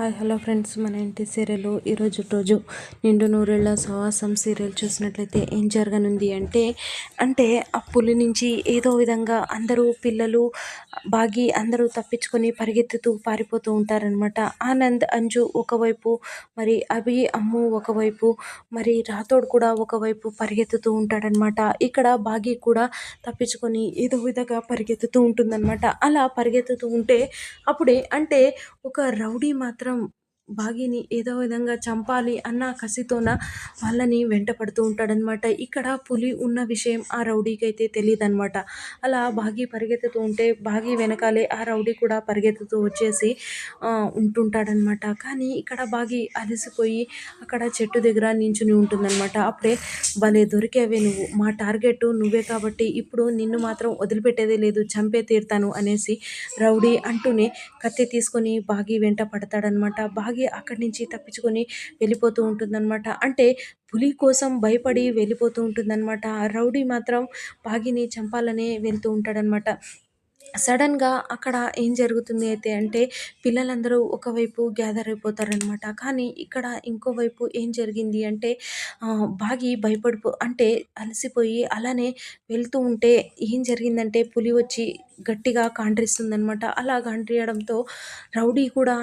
Hi hello friends. మన ఇంటి serial ఈరోజు రోజు నిండు నూరేళ్ళ సవాసం సీరియల్ చూసినట్లయితే ఏం జరగనుంది అంటే అంటే ఆ పులి నుంచి ఏదో విధంగా అందరూ పిల్లలు బాగి అందరూ తప్పించుకొని పరిగెత్తుతూ పారిపోతూ ఉంటారనమాట ఆనంద్ అంజు ఒకవైపు మరి అభి అమ్ము ఒకవైపు మరి రాథోడ్ కూడా ఒకవైపు పరిగెత్తుతూ ఉంటాడనమాట ఇక్కడ బాగి కూడా తప్పించుకొని ఏదో విధంగా పరిగెత్తుతూ ఉంటుందన్నమాట. అలా పరిగెత్తుతూ ఉంటే అప్పుడే అంటే ఒక రౌడీ మాత్రం బాగిని ఏదో విధంగా చంపాలి అన్న కసితోన వాళ్ళని వెంట పడుతూ ఉంటాడనమాట ఇక్కడ పులి ఉన్న విషయం ఆ రౌడీకి అయితే తెలియదు అనమాట అలా బాగి పరిగెత్తుతూ ఉంటే బాగి వెనకాలే ఆ రౌడీ కూడా పరిగెత్తుతూ వచ్చేసి ఉంటుంటాడనమాట కానీ ఇక్కడ బాగి అలసిపోయి అక్కడ చెట్టు దగ్గర నించుని ఉంటుందన్నమాట. అప్పుడే భలే దొరికేవే నువ్వు. మా టార్గెట్ నువ్వే కాబట్టి ఇప్పుడు నిన్ను మాత్రం వదిలిపెట్టేదే లేదు. చంపే తీరుతాను అనేసి రౌడీ అంటూనే కత్తి తీసుకొని బాగి వెంట పడతాడనమాట బాగి అక్కడి నుంచి తప్పించుకొని వెళ్ళిపోతూ ఉంటుందన్నమాట. అంటే పులి కోసం భయపడి వెళ్ళిపోతూ ఉంటుందన్నమాట. రౌడీ మాత్రం బాగిని చంపాలనే వెళ్తూ ఉంటాడనమాట సడన్గా అక్కడ ఏం జరుగుతుంది అయితే అంటే పిల్లలందరూ ఒకవైపు గ్యాదర్ అయిపోతారనమాట కానీ ఇక్కడ ఇంకోవైపు ఏం జరిగింది అంటే బాగి భయపడిపో అంటే అలసిపోయి అలానే వెళ్తూ ఉంటే ఏం జరిగిందంటే పులి వచ్చి గట్టిగా కాండ్రిస్తుందనమాట అలా కాండ్రియడంతో రౌడీ కూడా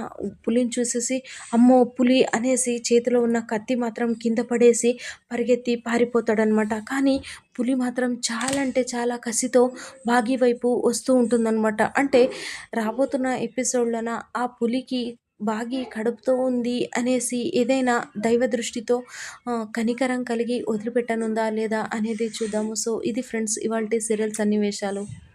పులిని చూసేసి అమ్మో పులి అనేసి చేతిలో ఉన్న కత్తి మాత్రం కింద పడేసి పరిగెత్తి పారిపోతాడనమాట కానీ పులి మాత్రం చాలా అంటే చాలా కసితో బాగి వైపు వస్తూ ఉంటుందన్నమాట. అంటే రాబోతున్న ఎపిసోడ్లోన ఆ పులికి బాగి కడుపుతో ఉంది అనేసి ఏదైనా దైవ దృష్టితో కనికరం కలిగి వదిలిపెట్టనుందా లేదా అనేది చూద్దాము. సో ఇది ఫ్రెండ్స్ ఇవాళ సీరియల్ సన్నివేశాలు.